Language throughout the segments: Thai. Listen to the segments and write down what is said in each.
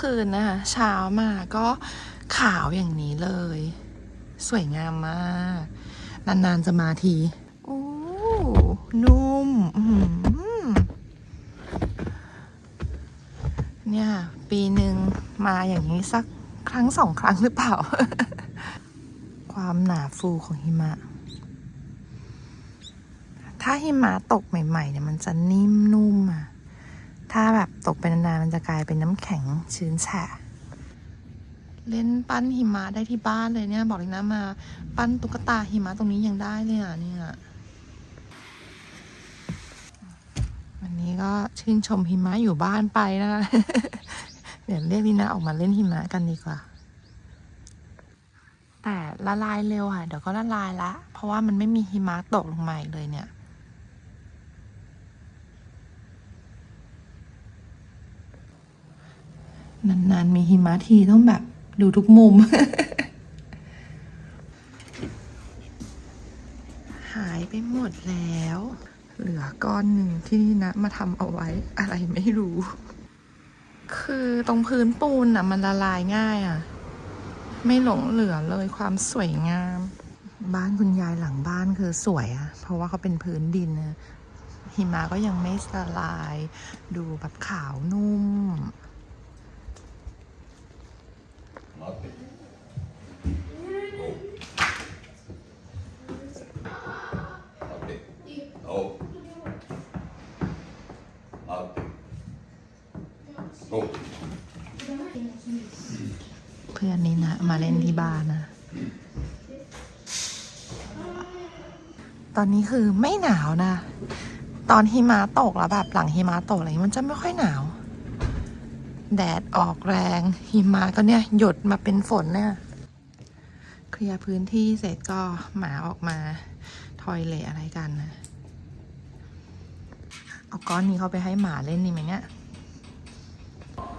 คืนนะคะ เช้ามาก็ขาวอย่างนี้เลย สวยงามมาก นาน ๆ จะมาทีโอ้นุ่มเนี่ย ปีหนึ่งมาอย่างนี้สักครั้งสองครั้งหรือเปล่า ความหนาฟูของหิมะ ถ้าหิมะตกใหม่ ๆ เนี่ยมันจะนิ่มนุ่มอะ ถ้าแบบตกไปนานๆมันจะกลายเป็นน้ำแข็งชื้นแฉะ เล่นปั้นหิมะได้ที่บ้านเลยเนี่ย บอกเลยนะมา ปั้นตุ๊กตาหิมะตรงนี้ยังได้เลยอะเนี่ยวันนี้ก็ชื่นชมหิมะอยู่บ้านไปนะคะเดี๋ยวเรียกลีนาออกมาเล่นหิมะกันดีกว่า แต่ละลายเร็วค่ะ เดี๋ยวก็ละลายละ เพราะว่ามันไม่มีหิมะตกลงมาอีกเลยเนี่ย นานๆ มีหิมะทีต้องแบบดูทุกมุม หายไปหมดแล้ว เหลือก้อนหนึ่งที่นี่นะ มาทำเอาไว้อะไรไม่รู้ คือตรงพื้นปูนอะ มันละลายง่ายอะ ไม่หลงเหลือเลยความสวยงาม บ้านคุณยายหลังบ้านคือสวยอะ เพราะว่าเขาเป็นพื้นดินนะหิมะก็ยังไม่ละลาย ดูแบบขาวนุ่ม Mate. Mate. No. Mate. No. เพื่อนนี่นะ มาเล่นที่บ้านนะ ตอนนี้คือไม่หนาวนะ ตอนหิมะตกแล้วแบบหลังหิมะตกอะไรอย่างงี้มันจะไม่ค่อยหนาว แดดออกแรง หิมะก็เนี่ย หยดมาเป็นฝนเนี่ย เคลียร์พื้นที่เสร็จก็หมาออกมา ทอยเลอะไรกันนะ เอาก้อนนี้เขาไปให้หมาเล่นนี่ไหมเนี่ย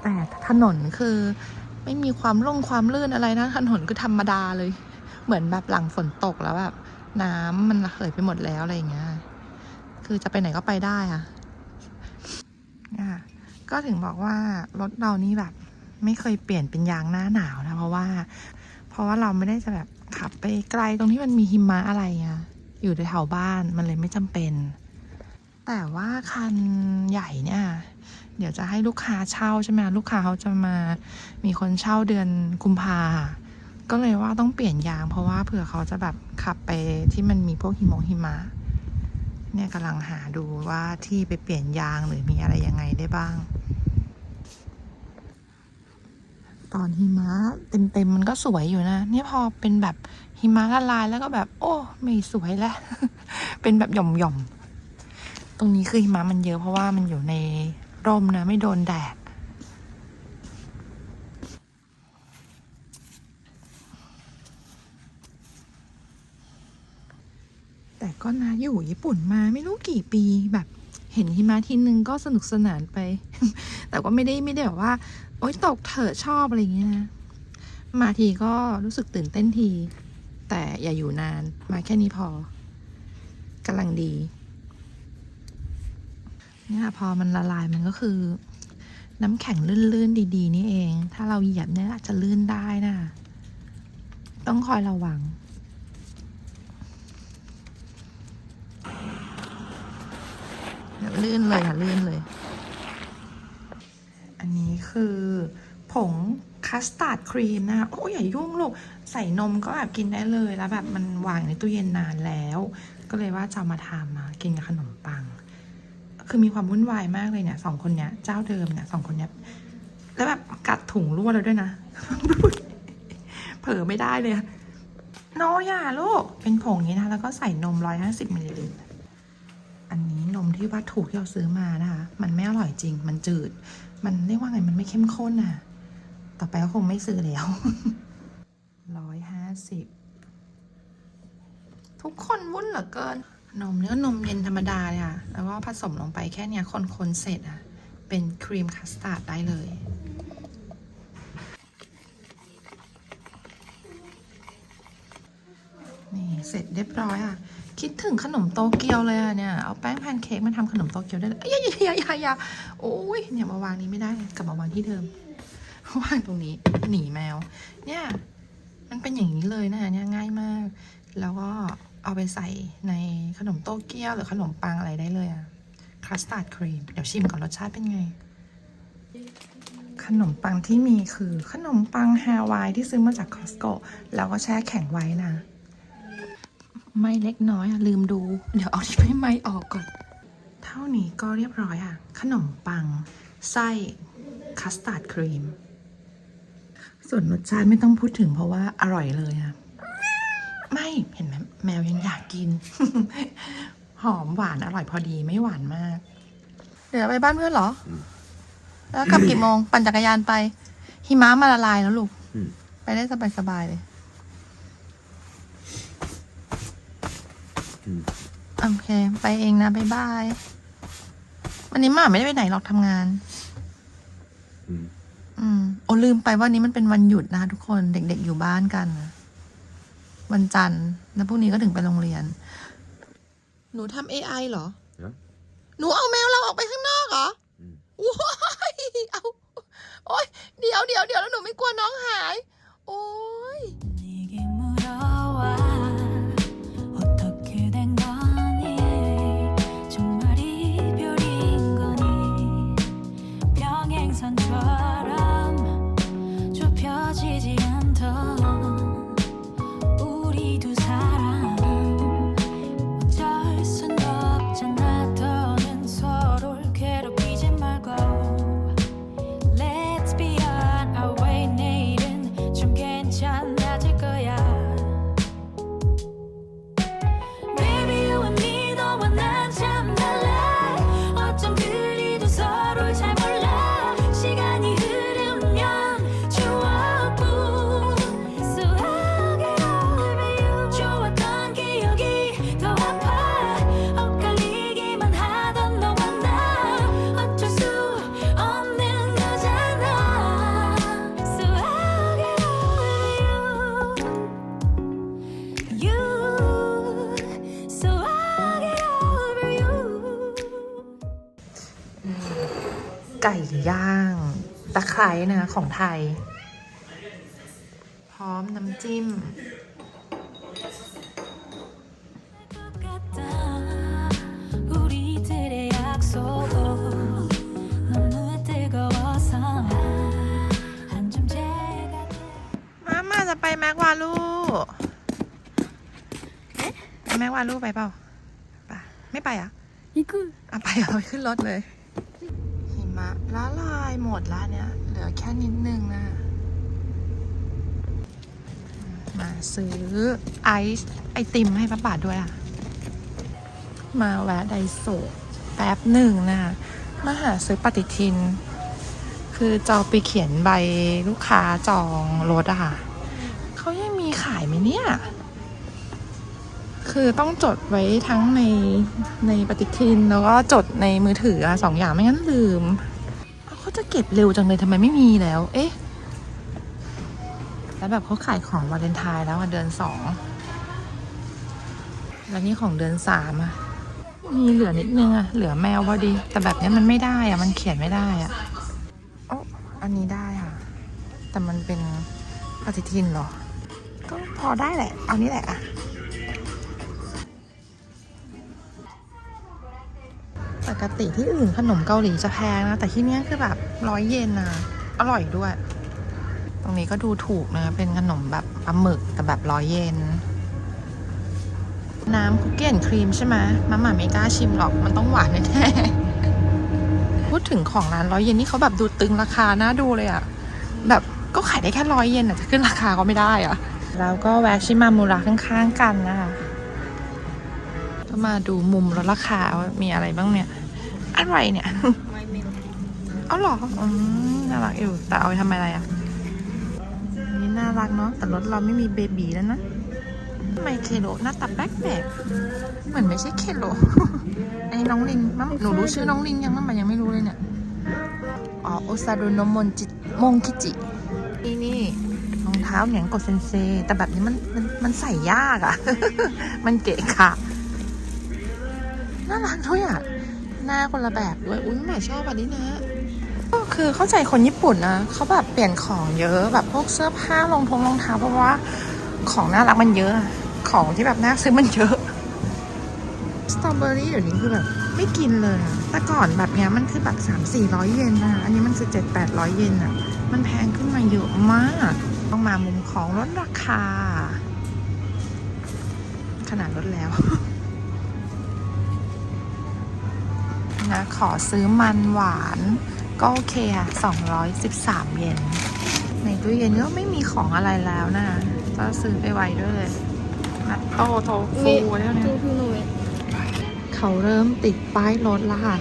แต่ถนนคือไม่มีความร่องความลื่นอะไรนะ ถนนคือธรรมดาเลย เหมือนแบบหลังฝนตกแล้วแบบน้ำมันระเหยไปหมดแล้วอะไรอย่างเงี้ย คือจะไปไหนก็ไปได้อะเนี่ยค่ะ ก็ถึงบอกว่ารถเรานี่แบบ ไม่เคยเปลี่ยนเป็นยางหน้าหนาวนะ เพราะว่า เพราะว่าเราไม่ได้จะแบบขับไปไกลตรงที่มันมีหิมะอะไรอะอยู่แถวบ้านมันเลยไม่จำเป็น แต่ว่าคันใหญ่เนี่ย เดี๋ยวจะให้ลูกค้าเช่าใช่ไหมลูกค้าเขาจะมามีคนเช่าเดือนกุมภาก็เลยว่าต้องเปลี่ยนยาง เพราะว่าเผื่อเขาจะแบบขับไปที่มันมีพวกหิมงหิมะ เนี่ยกำลังหาดูว่าที่ไปเปลี่ยนยางหรือมีอะไรยังไงได้บ้าง ตอนหิมะเต็มๆมันก็สวยอยู่นะเนี่ยพอเป็นแบบหิมะละลายแล้วก็แบบ โอ้ไม่สวยแล้ว เป็นแบบหย่อมๆ ตรงนี้คือหิมะมันเยอะเพราะว่ามันอยู่ในร่มนะ ไม่โดนแดด แต่ก็นะอยู่ญี่ปุ่นมาไม่รู้กี่ปีแบบเห็นหิมะทีนึงก็สนุกสนานไป แต่ก็ไม่ได้ไม่ได้แบบว่า โอ๊ยตกเถอะชอบอะไรอย่างเงี้ยนะ มาทีก็รู้สึกตื่นเต้นที แต่อย่าอยู่นานมาแค่นี้พอกำลังดีเนี่ยพอมันละลายมันก็คือ น้ำแข็งลื่นๆดี ๆ นี่เอง ถ้าเราเหยียบเนี่ยอาจจะลื่นได้นะ ต้องคอยระวัง เดี๋ยวลื่นเลยค่ะลื่นเลย อันนี้คือผงคัสตาร์ดครีมนะคะโอ้ยอย่ายุ่งลูก ใส่นมก็แบบกินได้เลยแล้วแบบมันวางในตู้เย็นนานแล้ว ก็เลยว่าจะเอามาทำมากินกับขนมปัง คือมีความวุ่นวายมากเลยเนี่ยสองคนเนี้ยเจ้าเดิมเนี่ยสองคนเนี้ยแล้วแบบกัดถุงรั่วแล้วด้วยนะ เผลอไม่ได้เลยโนอย่าลูก เป็นผงนี้นะ แล้วก็ใส่นมร้อยห้าสิบมิลลิลิตร มที่ว่าถูกที่เราซื้อมานะคะ มันไม่อร่อยจริง มันจืด มันเรียกว่าไง มันไม่เข้มข้นอะ ต่อไปก็คงไม่ซื้อแล้วร้อยห้าสิบทุกคนวุ่นเหลือเกิน นมเนื้อนมเย็นธรรมดาเลยค่ะ แล้วก็ผสมลงไปแค่เนี้ยคนๆเสร็จอะ เป็นครีมคัสตาร์ดได้เลยนี่เสร็จเรียบร้อยค่ะ คิดถึงขนมโตเกียวเลยอะเนี่ย เอาแป้งแพนเค้กมาทำขนมโตเกียวได้เลยอยอยาอยาอยาอยาโอ้ยเนี่ยมาวางนี้ไม่ได้กลับมาวางที่เดิมวางตรงนี้หนีแมว เนี่ย มันเป็นอย่างนี้เลยนะเนี่ยง่ายมาก แล้วก็เอาไปใส่ในขนมโตเกียวหรือขนมปังอะไรได้เลยอะคัสตาร์ดครีมเดี๋ยวชิมก่อนรสชาติเป็นไง ขนมปังที่มีคือขนมปังฮาวายที่ซื้อมาจากคอสโกแล้วก็แช่แข็งไว้นะ ไม่เล็กน้อยอะลืมดู เดี๋ยวเอาที่ไม่ไหม้ออกก่อน เท่านี้ก็เรียบร้อยอะขนมปัง ไส้คัสตาร์ดครีม ส่วนรสชาติไม่ต้องพูดถึงเพราะว่าอร่อยเลยอะไม่เห็นไหมแมวยังอยากกิน หอมหวานอร่อยพอดีไม่หวานมาก เดี๋ยวไปบ้านเพื่อนเหรอ แล้วกลับกี่โมง ปั่นจักรยานไป หิมะมาละลายแล้วลูกอืมไปได้สบายๆเลย อืม โอเค ไปเองนะบ๊ายบาย วันนี้หมาไม่ได้ไปไหนหรอกทำงาน อืมอืมโอ้ลืมไปว่านี้มันเป็นวันหยุดนะทุกคนเด็ก ๆ อยู่บ้านกันนะวันจันทร์แล้วพรุ่งนี้ก็ถึงไปโรงเรียน หนูทำ AI เหรอ Ja. หนูเอาแมวเราออกไปข้างนอกเหรออืมว้ายเอา โอ๊ย เดี๋ยวเดี๋ยวเดี๋ยวแล้วหนูไม่กลัวน้องหาย ไก่ย่างตะไคร้นะของไทย พร้อมน้ำจิ้ม มาม่าจะไปแม็กวาลูแม็กวาลูไปเปล่าไปไม่ไปอะ行くあ、パイはขึ้นรถเลย ละลายหมดแล้วเนี่ย เหลือแค่นิดนึงนะ มาซื้อไอซ์ไอติมให้ป้าป่าด้วยอะ มาแวะไดโซแป๊บหนึ่งนะคะมาหาซื้อปฏิทิน คือจะเอไปเขียนใบลูกค้าจองรถอะค่ะเขายังมีขายไหมเนี่ยคือต้องจดไว้ทั้งในในปฏิทินแล้วก็จดในมือถืออะสองอย่างไม่งั้นลืม เขาจะเก็บเร็วจังเลยทำไมไม่มีแล้ว เอ๊ะ แล้วแบบเขาขายของวาเลนไทน์แล้วอะเดือนสอง แล้วนี่ของเดือนสามอะมีเหลือนิดนึงอะเหลือแมวพอดี แต่แบบนี้มันไม่ได้อะมันเขียนไม่ได้อะโอ้อันนี้ได้ค่ะ แต่มันเป็นปฏิทินเหรอ ก็พอได้แหละ เอานี้แหละอะ ปกติที่อื่นขนมเกาหลีจะแพงนะ แต่ที่นี้คือแบบร้อยเยนนะอร่อยด้วย ตรงนี้ก็ดูถูกนะเป็นขนมแบบปลาหมึกแต่แบบร้อยเยนน้ำคุกกี้แอนครีมใช่ไหมมาม่าไม่กล้าชิมหรอกมันต้องหวานแน่ๆพูดถึงของร้านร้อยเยนนี่เขาแบบดูตึงราคาน่าดูเลยอะแบบก็ขายได้แค่ร้อยเยนอะจะขึ้นราคาก็ไม่ได้อะแล้วก็แวะชิมามูระข้างๆกันนะคะก็มาดูมุมลดราคาว่ามีอะไรบ้างเนี่ย อะไรเนี่ยเอาเหรออืมน่ารักอยู่ แต่เอาไปทำอะไรอะอันนี่น่ารักเนาะ แต่รถเราไม่มีเบบีแล้วนะทำไมเคโลหน้าตาแปลกๆเหมือนไม่ใช่เคโลไอ้น้องลิงมั้งหนูรู้ชื่อน้องลิงยังมั้งมันยังไม่รู้เลยเนี่ย อ๋อ โอซารุโนมอนจิมงคิจิ นี่นี่รองเท้าท้าเหนียงกดเซนเซ แต่แบบนี้มันมันมันใส่ยากอะมันเกะกะน่ารักด้วยอะห น้าคนละแบบด้วย อุ้ยแม่ชอบอันนี้นะ ก็คือเข้าใจคนญี่ปุ่นนะเขาแบบเปลี่ยนของเยอะแบบพวกเสื้อผ้ารองทงรองเท้าเพราะว่าของน่ารักมันเยอะอะ ของที่แบบน่าซื้อมันเยอะสตรอเบอรี่เดี๋ยวนี้คือแบบไม่กินเลยอะแต่ก่อนแบบเนี้ยมันคือแบบสามสี่ร้อยเยนนะอันนี้มันคือเจ็ดแปดร้อยเยนอะมันแพงขึ้นมาเยอะมาก ต้องมามุมของลดราคา ขนาดลดแล้ว นะ ขอซื้อมันหวาน ก็โอเคค่ะ 213 เยน ในตู้เย็นก็ไม่มีของอะไรแล้วนะ ก็ซื้อไปไว้ด้วยเลยนัตโต้โทฟูแล้วเนี่ยเขาเริ่มติดป้ายรถแล้วค่ะ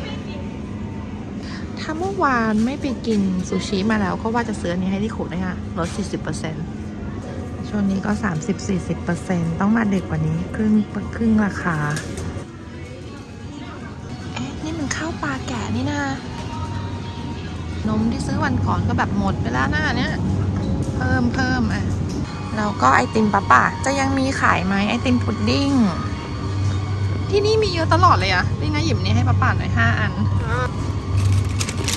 ถ้าเมื่อวานไม่ไปกินซูชิมาแล้วก็ว่าจะซื้ออันนี้ให้ที่ขุด้วยค่ะลด 40%ช่วงนี้ก็ 30-40%ต้องมาเด็กกว่านี้ครึ่งครึ่งราคา นมที่ซื้อวันก่อนก็แบบหมดไปแล้วหนะเนี่ยเพิ่มเพิ่มอะแล้วก็ไอติมปะป่าจะยังมีขายไหมไอติมพุดดิ้งที่นี่มีเยอะตลอดเลยอะนี่นะหยิบนี้ให้ป้าป่าหน่อยห้าอัน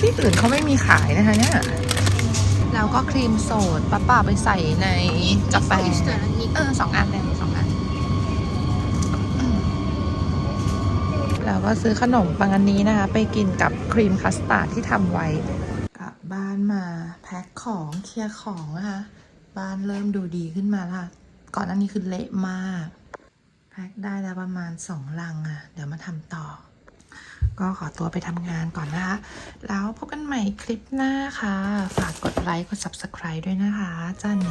ที่อื่นเขาไม่มีขายนะคะเนี่ยแล้วก็ครีมโสดป้าป่าไปใส่ในกาแฟเออสองอันเลยสองอันแล้วก็ซื้อขนมปังอันนี้นะคะ ไปกินกับครีมคัสตาร์ดที่ทำไว้ บ้านมาแพ็คของเคลียร์ของนะคะบ้านเริ่มดูดีขึ้นมาละก่อนอันนี้คือเละมาก แพ็คได้แล้วประมาณสองลังอะ่ะ เดี๋ยวมาทำต่อ ก็ขอตัวไปทำงานก่อนนะคะแล้วพบกันใหม่คลิปหน้าค่ะ ฝากกดไลค์กด subscribe ด้วยนะคะจ้าเน